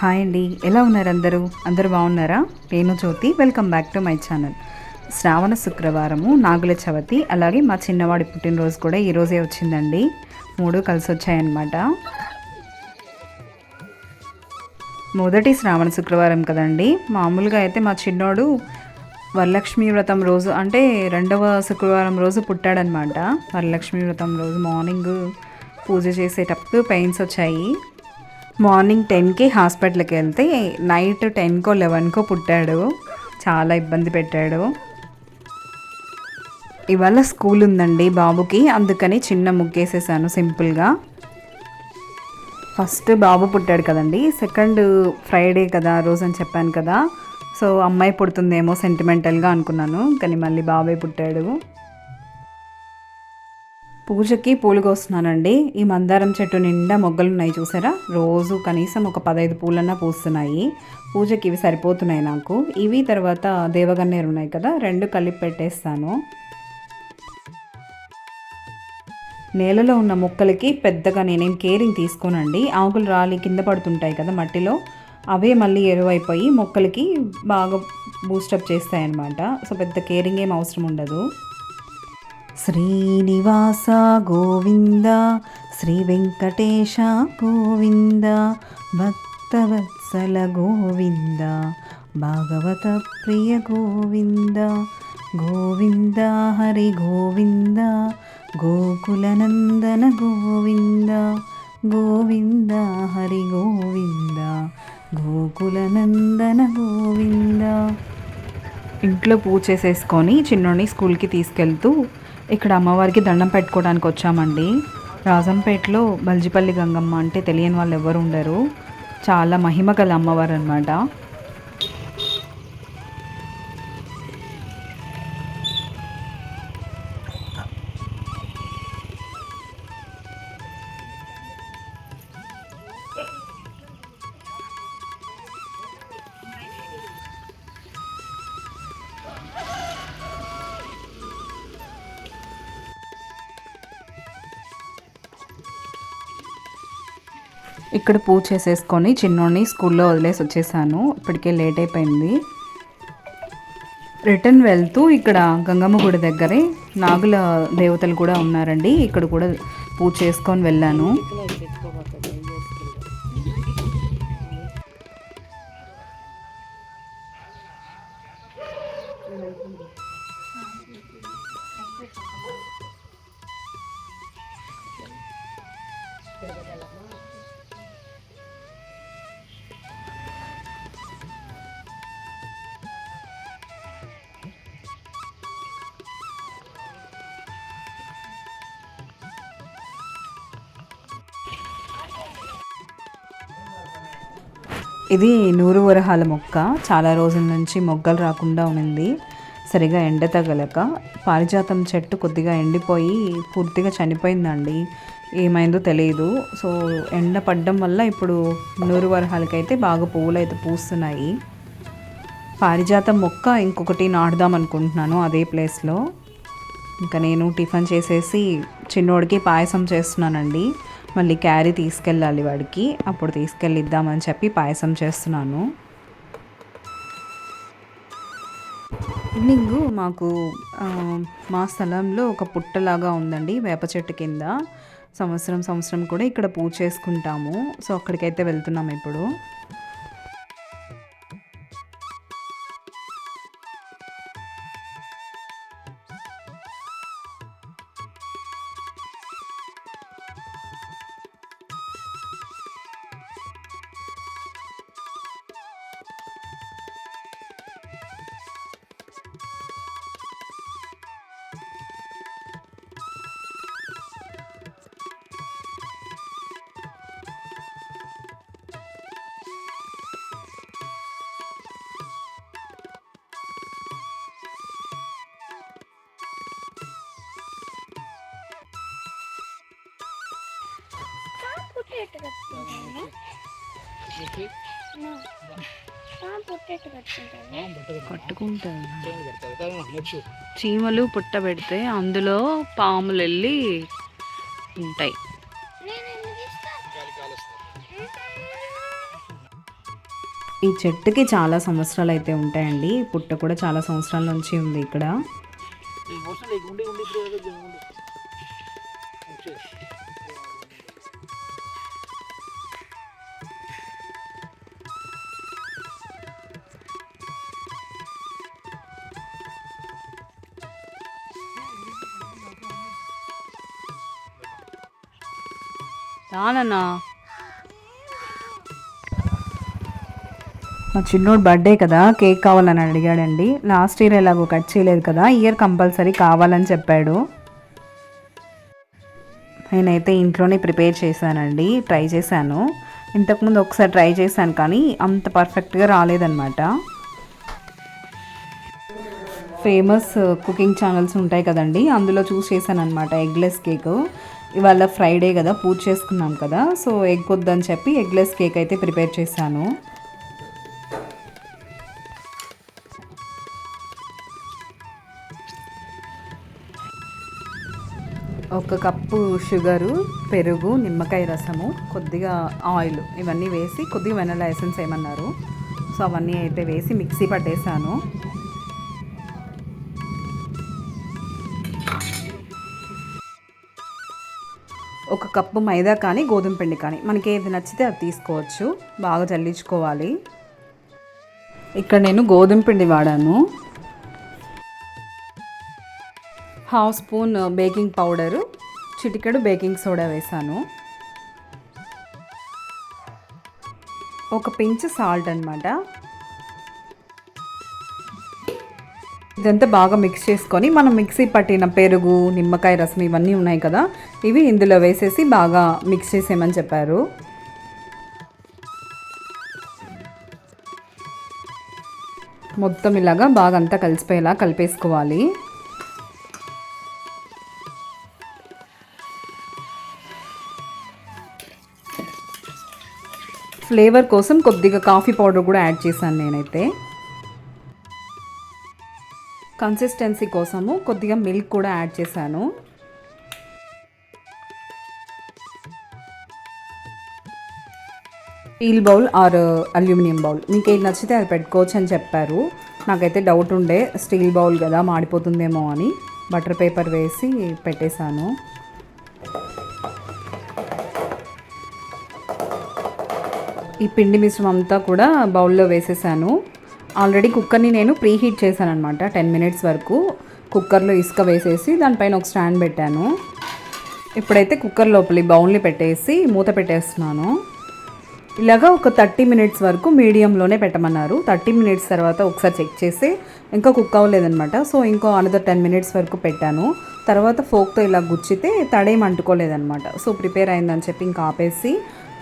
Hi అండి. ఎలా ఉన్నారు అందరూ? అందరూ బాగున్నారా? నేను Jyoti. Welcome back to my channel శ్రావణ శుక్రవారము నాగుల చవితి అలాగే మా చిన్నవాడి పుట్టినరోజు కూడా ఈరోజే వచ్చిందండి. మూడు కలిసి వచ్చాయన్నమాట మొదటి శ్రావణ శుక్రవారం కదండి. మామూలుగా అయితే మా చిన్నోడు వరలక్ష్మి వ్రతం రోజు అంటే రెండవ శుక్రవారం రోజు పుట్టాడనమాట వరలక్ష్మి వ్రతం రోజు మార్నింగ్ పూజ చేసేటప్పుడు పెయిన్స్ వచ్చాయి. మార్నింగ్ టెన్కి హాస్పిటల్కి వెళ్తే నైట్ టెన్కో లెవెన్కో పుట్టాడు. చాలా ఇబ్బంది పెట్టాడు. ఇవాళ స్కూల్ ఉందండి బాబుకి అందుకని చిన్న ముగ్గేసేసాను సింపుల్గా. ఫస్ట్ బాబు పుట్టాడు కదండి సెకండ్ ఫ్రైడే కదా రోజు అని చెప్పాను కదా. సో అమ్మాయి పుడుతుందేమో సెంటిమెంటల్గా అనుకున్నాను కానీ మళ్ళీ బాబాయ్ పుట్టాడు. పూజకి పూలు కోస్తున్నానండి ఈ మందారం చెట్టు నిండా మొగ్గలు ఉన్నాయి చూసారా? రోజు కనీసం ఒక పదహైదు పూలన్నా పూస్తున్నాయి. పూజకి ఇవి సరిపోతున్నాయి నాకు. ఇవి తర్వాత దేవగన్నేరు ఉన్నాయి కదా రెండు కలిపి పెట్టేస్తాను. నేలలో ఉన్న మొక్కలకి పెద్దగా నేనేం కేరింగ్ తీసుకోనండి. ఆకులు రాలి కింద పడుతుంటాయి కదా మట్టిలో. అవే మళ్ళీ ఎరువైపోయి మొక్కలకి బాగా బూస్టప్ చేస్తాయన్నమాట. సో పెద్ద కేరింగ్ ఏం అవసరం ఉండదు. శ్రీనివాస గోవింద శ్రీ వెంకటేశ గోవింద భక్తవత్సల గోవింద భాగవత ప్రియ గోవింద గోవింద హరి గోవింద గోకులనందన గోవింద గోవింద హరి గోవింద గోకులనందన గోవింద. ఇంట్లో పూజ చేసేసుకొని చిన్నోడిని స్కూల్కి తీసుకెళ్తూ ఇక్కడ అమ్మవారికి దండం పెట్టుకోవడానికి వచ్చామండి. రాజంపేటలో బల్జిపల్లి గంగమ్మ అంటే తెలియని వాళ్ళు ఎవరు ఉండరు. చాలా మహిమ గల అమ్మవారు అనమాట ఇక్కడ పూజ చేసేసుకొని చిన్నోడిని స్కూల్లో వదిలేసి వచ్చేసాను. ఇప్పటికే లేట్ అయిపోయింది. రిటర్న్ వెళ్తూ ఇక్కడ గంగమ్మ గుడి దగ్గరే నాగుల దేవతలు కూడా ఉన్నారండి. ఇక్కడ కూడా పూజ చేసుకొని వెళ్ళాను. ఇది నూరు వరహాల మొక్క. చాలా రోజుల నుంచి మొగ్గలు రాకుండా ఉన్నింది. సరిగా ఎండ తగలక పారిజాతం చెట్టు కొద్దిగా ఎండిపోయి పూర్తిగా చనిపోయిందండి. ఏమైందో తెలియదు సో ఎండ పడ్డం వల్ల ఇప్పుడు నూరు వరహాలకైతే బాగా పువ్వులు అయితే పూస్తున్నాయి. పారిజాతం మొక్క ఇంకొకటి నాటుదాం అనుకుంటున్నాను అదే ప్లేస్లో. ఇంకా నేను టిఫిన్ చేసేసి చిన్నోడికి పాయసం చేస్తున్నానండి. మళ్ళీ క్యారీ తీసుకెళ్ళాలి వాడికి. అప్పుడు తీసుకెళ్ళి ఇద్దామని చెప్పి పాయసం చేస్తున్నాను. ఈవినింగ్ మాకు మా స్థలంలో ఒక పుట్టలాగా ఉందండి వేప చెట్టు కింద. సంవత్సరం సంవత్సరం కూడా ఇక్కడ పూజ చేసుకుంటాము. సో అక్కడికైతే వెళ్తున్నాం ఇప్పుడు. పొట్టేట్టు కట్టుకుంటాను. చీమలు పుట్ట పెడితే అందులో పాములు వెళ్ళి ఉంటాయి. ఈ చెట్టుకి చాలా సంవత్సరాలు అయితే ఉంటాయండి పుట్ట కూడా చాలా సంవత్సరాల నుంచి ఉంది ఇక్కడ. రానన్నా మా చిన్నోడు బర్త్డే కదా కేక్ కావాలని అడిగాడండి. లాస్ట్ ఇయర్ ఎలాగో కట్ చేయలేదు కదా ఇయర్ కంపల్సరీ కావాలని చెప్పాడు. నేనైతే ఇంట్లోనే ప్రిపేర్ చేశానండి ట్రై చేశాను. ఇంతకుముందు ఒకసారి ట్రై చేశాను కానీ అంత పర్ఫెక్ట్గా రాలేదన్నమాట. ఫేమస్ కుకింగ్ ఛానల్స్ ఉంటాయి కదండి అందులో చూస్ చేశాను అనమాట ఎగ్లెస్ కేక్ ఇవాళ ఫ్రైడే కదా పూజ చేసుకున్నాం కదా. సో ఎగ్ వద్దని చెప్పి ఎగ్లెస్ కేక్ అయితే ప్రిపేర్ చేశాను. ఒక కప్పు షుగరు పెరుగు నిమ్మకాయ రసము కొద్దిగా ఆయిల్ ఇవన్నీ వేసి కొద్దిగా వెనలా ఎసెన్స్ వేయమన్నారు సో అవన్నీ అయితే వేసి మిక్సీ పట్టేశాను. కప్పు మైదా కానీ గోధుమ పిండి కానీ. మనకి ఏది నచ్చితే అది తీసుకోవచ్చు. బాగా చల్లించుకోవాలి. ఇక్కడ నేను గోధుమ పిండి వాడాను. హాఫ్ స్పూన్ బేకింగ్ పౌడరు చిటికెడు బేకింగ్ సోడా వేసాను. ఒక పించ్ సాల్ట్ అనమాట ఇదంతా బాగా మిక్స్ చేసుకొని మనం మిక్సీ పట్టిన పెరుగు నిమ్మకాయ రసం ఇవన్నీ ఉన్నాయి కదా ఇవి ఇందులో వేసేసి బాగా మిక్స్ చేసేయమని చెప్పారు. మొత్తం ఇలాగా బాగా అంతా కలిసిపోయేలా కలిపేసుకోవాలి. ఫ్లేవర్ కోసం కొద్దిగా కాఫీ పౌడర్ కూడా యాడ్ చేశాను నేనైతే. కన్సిస్టెన్సీ కోసము కొద్దిగా మిల్క్ కూడా యాడ్ చేశాను. Steel bowl or aluminium bowl. మీకు ఏది నచ్చితే అది పెట్టుకోవచ్చు అని చెప్పారు. నాకైతే డౌట్ ఉండే స్టీల్ బౌల్ కదా మాడిపోతుందేమో అని. బటర్ పేపర్ వేసి పెట్టేశాను. ఈ పిండి మిశ్రమం అంతా కూడా బౌల్లో వేసేసాను ఆల్రెడీ కుక్కర్ని నేను ప్రీ హీట్ చేశాను అనమాట టెన్ మినిట్స్ వరకు. కుక్కర్లో ఇసుక వేసేసి దానిపైన ఒక స్టాండ్ పెట్టాను. ఇప్పుడైతే కుక్కర్ లోపలి బౌల్ని పెట్టేసి మూత పెట్టేస్తున్నాను. ఇలాగా ఒక థర్టీ మినిట్స్ వరకు మీడియంలోనే పెట్టమన్నారు. థర్టీ మినిట్స్ తర్వాత ఒకసారి చెక్ చేసి ఇంకా కుక్ అవ్వలేదనమాట సో ఇంకో అనదర్ టెన్ మినిట్స్ వరకు పెట్టాను. తర్వాత ఫోక్తో ఇలా గుచ్చితే తడేం అంటుకోలేదనమాట సో ప్రిపేర్ అయిందని చెప్పి ఇంకా ఆపేసి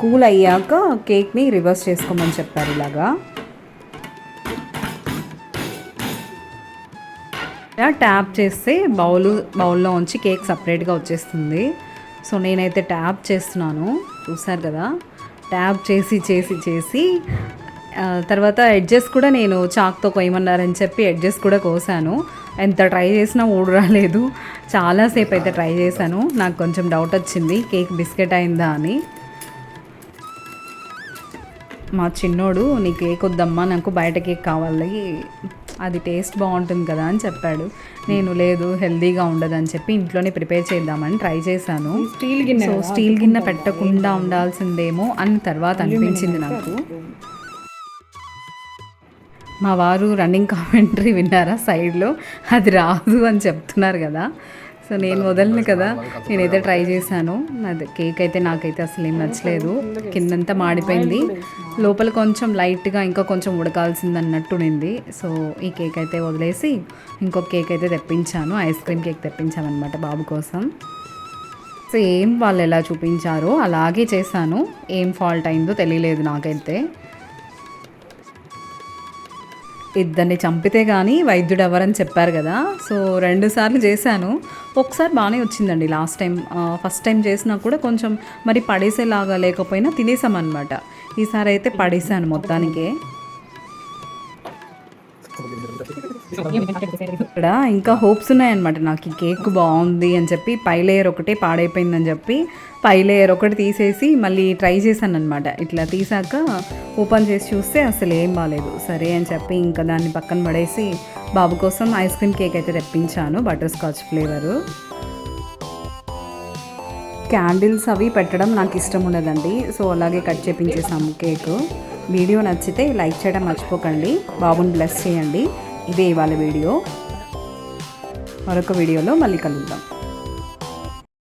కూల్ అయ్యాక కేక్ని రివర్స్ చేసుకోమని చెప్పారు ఇలాగా. ఇలా ట్యాప్ చేస్తే బౌల్ బౌల్లో ఉంచి కేక్ సపరేట్గా వచ్చేస్తుంది. సో నేనైతే ట్యాప్ చేస్తున్నాను. చూసారు కదా? ట్యాప్ చేసి చేసి చేసి తర్వాత ఎడ్జెస్ కూడా నేను చాక్తో కొయ్యమన్నారని చెప్పి ఎడ్జెస్ కూడా కోసాను. ఎంత ట్రై చేసినా ఊడు రాలేదు. చాలాసేపు అయితే ట్రై చేశాను. నాకు కొంచెం డౌట్ వచ్చింది కేక్ బిస్కెట్ అయిందా అని. మా చిన్నోడు నీ కేక్ వద్దమ్మా నాకు బయట కేక్ కావాలి. అది టేస్ట్ బాగుంటుంది కదా అని చెప్పాడు. నేను లేదు హెల్దీగా ఉండదని చెప్పి ఇంట్లోనే ప్రిపేర్ చేద్దామని ట్రై చేశాను. స్టీల్ గిన్నె సో స్టీల్ గిన్నె పెట్టకుండా ఉండాల్సిందేమో అని తర్వాత అనిపించింది నాకు. మా వారు రన్నింగ్ కామెంటరీ విన్నారా సైడ్లో అది రాదు అని చెప్తున్నారు కదా. సో నేను వదలను కదా. నేనైతే ట్రై చేశాను. అది కేక్ అయితే నాకైతే అసలు ఏం నచ్చలేదు. కిందంతా మాడిపోయింది. లోపల కొంచెం లైట్గా ఇంకా కొంచెం ఉడకాల్సింది అన్నట్టునింది సో ఈ కేక్ అయితే వదిలేసి ఇంకొక కేక్ అయితే తెప్పించాను. ఐస్ క్రీమ్ కేక్ తెప్పించామన్నమాట బాబు కోసం. సేమ్ వాళ్ళు ఎలా చూపించారో అలాగే చేశాను. ఏం ఫాల్ట్ అయిందో తెలియలేదు నాకైతే. ఇద్దరిని చంపితే కానీ వైద్యుడు ఎవరని చెప్పారు కదా. సో రెండు సార్లు చేశాను. ఒకసారి బాగానే వచ్చిందండి లాస్ట్ టైం. ఫస్ట్ టైం చేసినా కూడా కొంచెం మరి పడేసేలాగా లేకపోయినా తినేసామన్నమాట. ఈసారి అయితే పడేసాను మొత్తానికే. ఇక్కడ ఇంకా హోప్స్ ఉన్నాయన్నమాట. నాకు ఈ కేక్ బాగుంది అని చెప్పి పై లేయర్ ఒకటే పాడైపోయిందని చెప్పి పై లేయర్ ఒకటి తీసేసి మళ్ళీ ట్రై చేశాను అనమాట ఇట్లా తీసాక ఓపెన్ చేసి చూస్తే అసలు ఏం బాగాలేదు సరే అని చెప్పి ఇంకా దాన్ని పక్కన పడేసి బాబు కోసం ఐస్ క్రీమ్ కేక్ అయితే తెప్పించాను బటర్ స్కాచ్ ఫ్లేవరు. క్యాండిల్స్ అవి పెట్టడం నాకు ఇష్టం ఉండదండి. సో అలాగే కట్ చేపించేసాము కేక్. వీడియో నచ్చితే లైక్ చేయడం మర్చిపోకండి. బాబుని బ్లెస్ చేయండి. ఇదే ఇవాళ వీడియో. మరొక వీడియోలో మళ్ళీ కలుద్దాం.